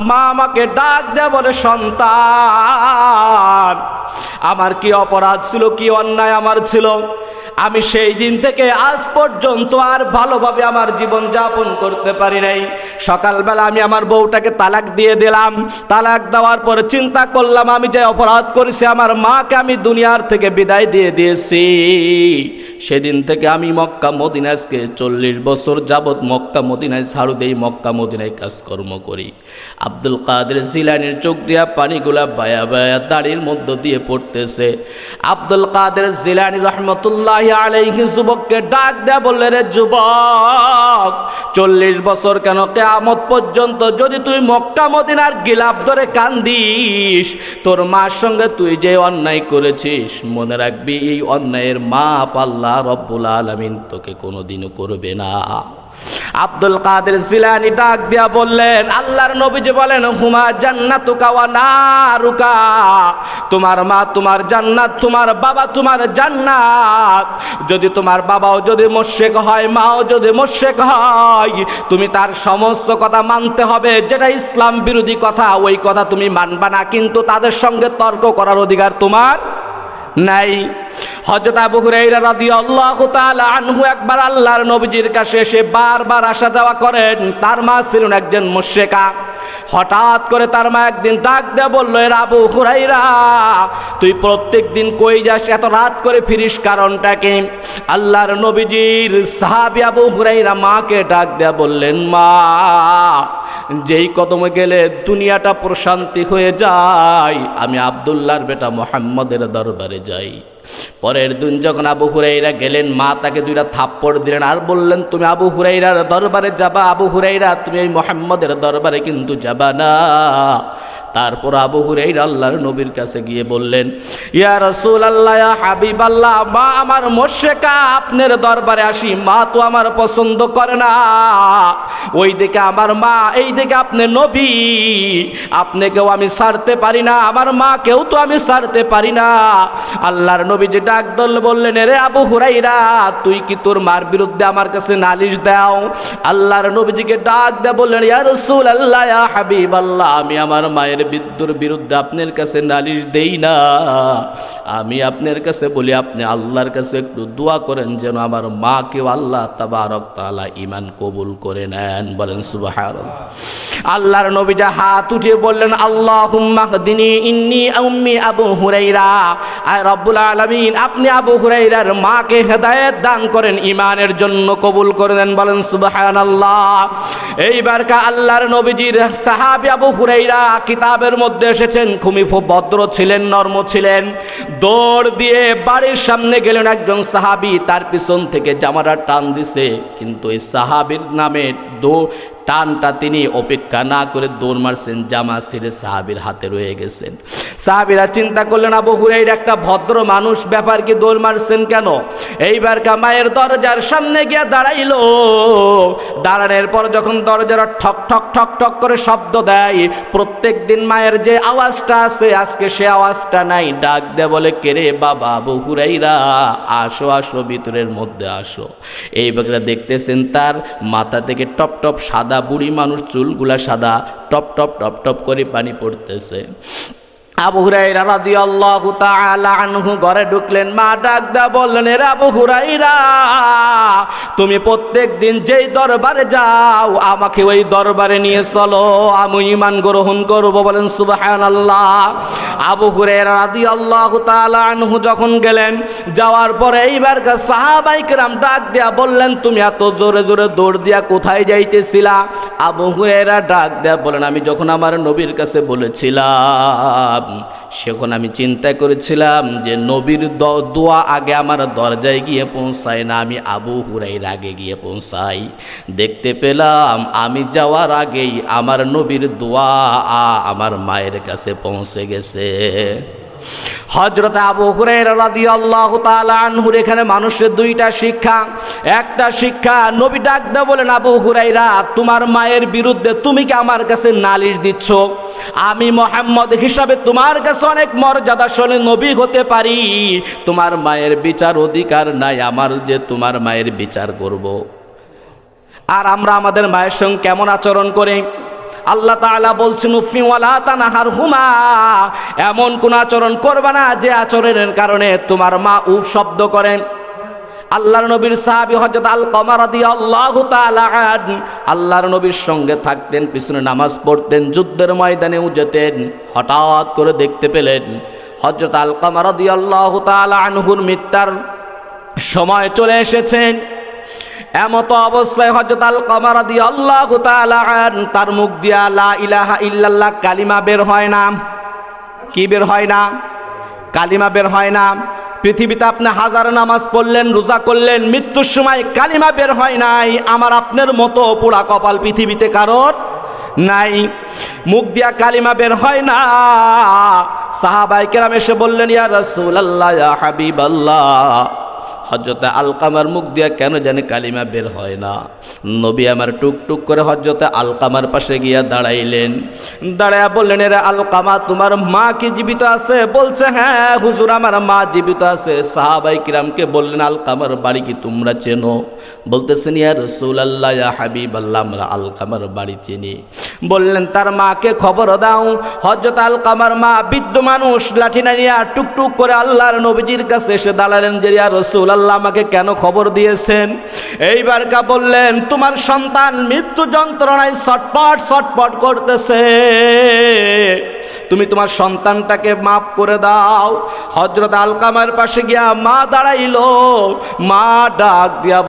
মা আমাকে ডাক দেয় বলে সন্তান আমার কি অপরাধ ছিল কি অন্যায় আমার ছিল? আমি সেই দিন থেকে আজ পর্যন্ত আর ভালোভাবে আমার জীবন যাপন করতে পারি নাই। সকালবেলা আমি আমার বউটাকে তালাক দিয়ে দিলাম। তালাক দেওয়ার পর চিন্তা করলাম, আমি যে অপরাধ করেছি, আমার মাকে আমি দুনিয়ার থেকে বিদায় দিয়ে দিয়েছি। সেদিন থেকে আমি মক্কা মদিনাজকে চল্লিশ বছর যাবৎ মক্কা মদিনায় ছাড়ু দেই, মক্কা মদিনায় কাজকর্ম করি। আব্দুল কাদের জিলানির চোখ দিয়া পানিগুলা বায়া বায়া দাড়ির মধ্য দিয়ে পড়তেছে। আব্দুল কাদের জিলানি রহমতুল্লাহ আলাইহি যুবককে ডাক দেয়া বললে, রে যুবক, চল্লিশ বছর কেন কেয়ামত পর্যন্ত যদি তুই মক্কা মদিনার গিলাপ ধরে কান্দিস, তোর মার সঙ্গে তুই যে অন্যায় করেছিস, মনে রাখবি এই অন্যায়ের মা পাল্লা রব্বুল আলমিন তোকে কোনোদিনও করবে না। আব্দুল কাদের জিলানি ডাক দিয়া বললেন, আল্লাহর নবীজি বলেন, হুমা জান্নাতু নারুকা। তোমার মা তোমার জান্নাত, তোমার বাবা তোমার জান্নাত। যদি তোমার বাবাও যদি মোশেক হয়, মাও যদি মোশেক হয়, তুমি তার সমস্ত কথা মানতে হবে। যেটা ইসলাম বিরোধী কথা, ওই কথা তুমি মানবা না। কিন্তু তাদের সঙ্গে তর্ক করার অধিকার তোমার নাই। হজরত আবু হুরাইরা রাদিয়াল্লাহু তাআলা আনহু একবার আল্লাহর নবীজির কাছে এসে বারবার আসা যাওয়া করেন। তার মা ছিলেন একজন মুশরিকা। হঠাৎ করে তার মা একদিন ডাক দেয়া বলল এর আবু হুরাইরা, তুই প্রত্যেক দিন কই যাস? এত রাত করে ফিরিস কারণটা কি আল্লাহর নবীজির সাহাবী আবু হুরাইরা মাকে ডাক দেয়া বললেন, মা, যেই কদমে গেলে দুনিয়াটা প্রশান্তি হয়ে যায়, আমি আবদুল্লাহর বেটা মোহাম্মদের দরবারে যাই। পরের দিন যখন আবু হুরাইরা গেলেন, মা তাকে দুইটা থাপ্পড় দিলেন আর বললেন, তুমি আবু হুরাইরার দরবারে যাবা, আবু হুরাইরা, তুমি এই মোহাম্মদের দরবারে কিন্তু যাবা না। তারপর আবু হুরাইরা আল্লাহর নবীর কাছে গিয়ে বললেন, ইয়া রসুল আল্লাহ হাবিব আল্লাহ মা আমার মোশেকা আপনার দরবারে আসি, মা তো আমার পছন্দ করে না। ওই দিকে আমার মা এই দিকে আপনি নবী, আপনাকেও আমি ছাড়তে পারি না, আমার মাকেও তো আমি ছাড়তে পারি না। আল্লাহর নবী যে ডাক দল, বললেন রে আবু হুরাইরা, তুই কি তোর মার বিরুদ্ধে আমার কাছে নালিশ দাও? আল্লাহর নবীজিকে ডাক দেয়া বললেন, ইয়া রসুল আল্লাহ হাবিব আল্লাহ আমি আমার মায়ের বিদ্যুর বিরুদ্ধে আপনার কাছে নালিশ দেই না। আমি আপনার কাছে বলি, আপনি আল্লাহর কাছে একটু দোয়া করেন যেন আমার মাকেও আল্লাহ তাবারক তাআলা ইমান কবুল করে নেন। বলেন সুবহানাল্লাহ। আল্লাহর নবী যা হাত উঠিয়ে বললেন, আল্লাহুম্মা হদিনি ইন্নি উম্মি আবু হুরাইরা। আর রব্বুল আলামিন, আপনি আবু হুরাইরার মাকে হেদায়েত দান করেন ইমানের জন্য কবুল করে দেন বলেন সুবহানাল্লাহ। এইবার কা আল্লাহর নবীজির সাহাবী আবু হুরাইরা কিতাবের মধ্যে এসেছেন। খুবই ভদ্র ছিলেন, নর্ম ছিলেন। দৌড় দিয়ে বাড়ির সামনে গেলেন একজন সাহাবি, তার পিছন থেকে জামাটা টান দিছে। কিন্তু এই সাহাবির নামে দো টানটা তিনি অপেক্ষা না করে দৌড় মারছেন, জামা ছিঁড়ে সাহাবির হাতে রয়ে গেছেন। সাহাবিরা চিন্তা করলেন, আবু হুরাইর একটা ভদ্র মানুষ, ব্যাপার কি দৌড় মারছেন কেন? এইবার কা মায়ের দরজার সামনে গিয়ে দাঁড়াইলো। দাঁড়ানোর পর যখন দরজাটা ঠক ঠক ঠক ঠক করে শব্দ দেয়, প্রত্যেক দিন মায়ের যে আওয়াজটা আছে, আজকে সে আওয়াজটা নাই। ডাক দে বলে কেরে বাবা, আবু হুরাইরা, আসো আসো, ভিতরের মধ্যে আসো। এইবার দেখতেছেন তার মাথা থেকে টপ টপ সাদা বুড়ি মানুষ চুলগুলা সাদা টপ টপ টপ টপ করে পানি পড়তেছে। আবু হুরাইরা রাদিয়াল্লাহু তাআলা আনহু ঘরে ঢুকলেন। মা ডাক দা বললেন রে আবু হুরাইরা তুমি প্রত্যেক দিন যেই দরবারে যাও, আমাকে ওই দরবারে নিয়ে চলো। আমি ঈমান গ্রহণ করব। বলেন, সুবহানাল্লাহ। আবু হুরাইরা রাদিয়াল্লাহু তাআলা আনহু যখন গেলেন, যাওয়ার পরে এইবার সাহাবাই কেরাম ডাক দিয়া বললেন, তুমি এত জোরে জোরে দৌড় দিয়া কোথায় যাইতেছিলা? আবু হুরাইরা ডাক দেয়া বলেন, আমি যখন আমার নবীর কাছে বলেছিলাম সেখন আমি চিন্তা করেছিলাম যে নবীর দোয়া আগে আমার দরজায় গিয়ে পৌঁছায় না, আমি আবু হুরাইর আগে গিয়ে পৌঁছাই। দেখতে পেলাম আমি যাওয়ার আগেই আমার নবীর দোয়া আমার মায়ের কাছে পৌঁছে গেছে। হজরত আবু হুরাইরা রাদিয়াল্লাহু তাআলা আনহুর এখানে মানুষের দুইটা শিক্ষা। একটা শিক্ষা, নবী ডাক দা বলেন, আবু হুরাইরা তোমার মায়ের বিরুদ্ধে তুমি কি আমার কাছে নালিশ দিচ্ছ? আমি মোহাম্মদ হিসাবে তোমার কাছে অনেক মর্যাদাশালী নবী হতে পারি। তোমার মায়ের বিচার অধিকার নাই আমার যে তোমার মায়ের বিচার করব। আর আমরা আমাদের মায়ের সঙ্গে কেমন আচরণ করি? আল্লাহ তাআলা বলছেন উফি ওয়ালা তানাহার হুমা এমন কোন আচরণ করবে না যে আচরণের কারণে তোমার মা উফ শব্দ করেন আল্লাহর নবীর সাহাবী হযরত আল কমার আন, আল্লাহর নবীর সঙ্গে থাকতেন, পিছনে নামাজ পড়তেন, যুদ্ধের ময়দানেও যেতেন, হঠাৎ করে দেখতে পেলেন হযরত আল কমার তাআলা আনহুর মৃত্যুর সময় চলে এসেছেন এমত অবস্থায় হযরত আল কমার আন, তার মুখ দিয়া লা ইলাহা ইল্লাল্লাহ কালিমা বের হয় না। কি বের হয় না? কালিমা বের হয় না। পৃথিবীতে আপনি হাজার নামাজ পড়লেন, রোজা করলেন, মৃত্যুর সময় কালিমা বের হয় নাই, আমার আপনার মতো পুরা কপাল পৃথিবীতে কারোর নাই। মুখ দিয়া কালিমা বের হয় না। সাহাবাই কেরাম এসে বললেন, ইয়া রসুল আল্লাহ হাবিব আল্লাহ হজরতে আলকামার মুখ দিয়া কেন জানি কালিমা বের হয় না। নবী আমার টুক টুক করে হজরতে আলকামার পাশে গিয়া দাঁড়াইলেন। দাঁড়ায়া বললেন, এরা আলকামা, তোমার মা কি জীবিত আছে? বলছে হ্যাঁ হুজুর, আমার মা জীবিত আছে। সাহাবাই কিরামকে বললেন, আলকামার বাড়ি কি তোমরা চেনো? বলতেছেন, ইয়া রসুল আল্লাহ ইয়া হাবিব আল্লাহ আমরা আলকামার বাড়ি চিনি। বললেন, তার মাকে খবর দাও। হজরত আলকামার মা বৃদ্ধ মানুষ লাঠি নাইয়া টুকটুক করে আল্লাহর নবীজির কাছে এসে দাঁড়ালেন যে, ইয়া রসুল আল্লাহ আমাকে কেন খবর দিয়েছেন? এইবার কা বললেন, তোমার সন্তান মৃত্যু যন্ত্রণায় ছটপট ছটপট করতেছে। তুমি তোমার সন্তানটাকে মাফ করে দাও। হজরত আলকামার পাশে গিয়া মা দাঁড়াইল। মা ডাক দিয়া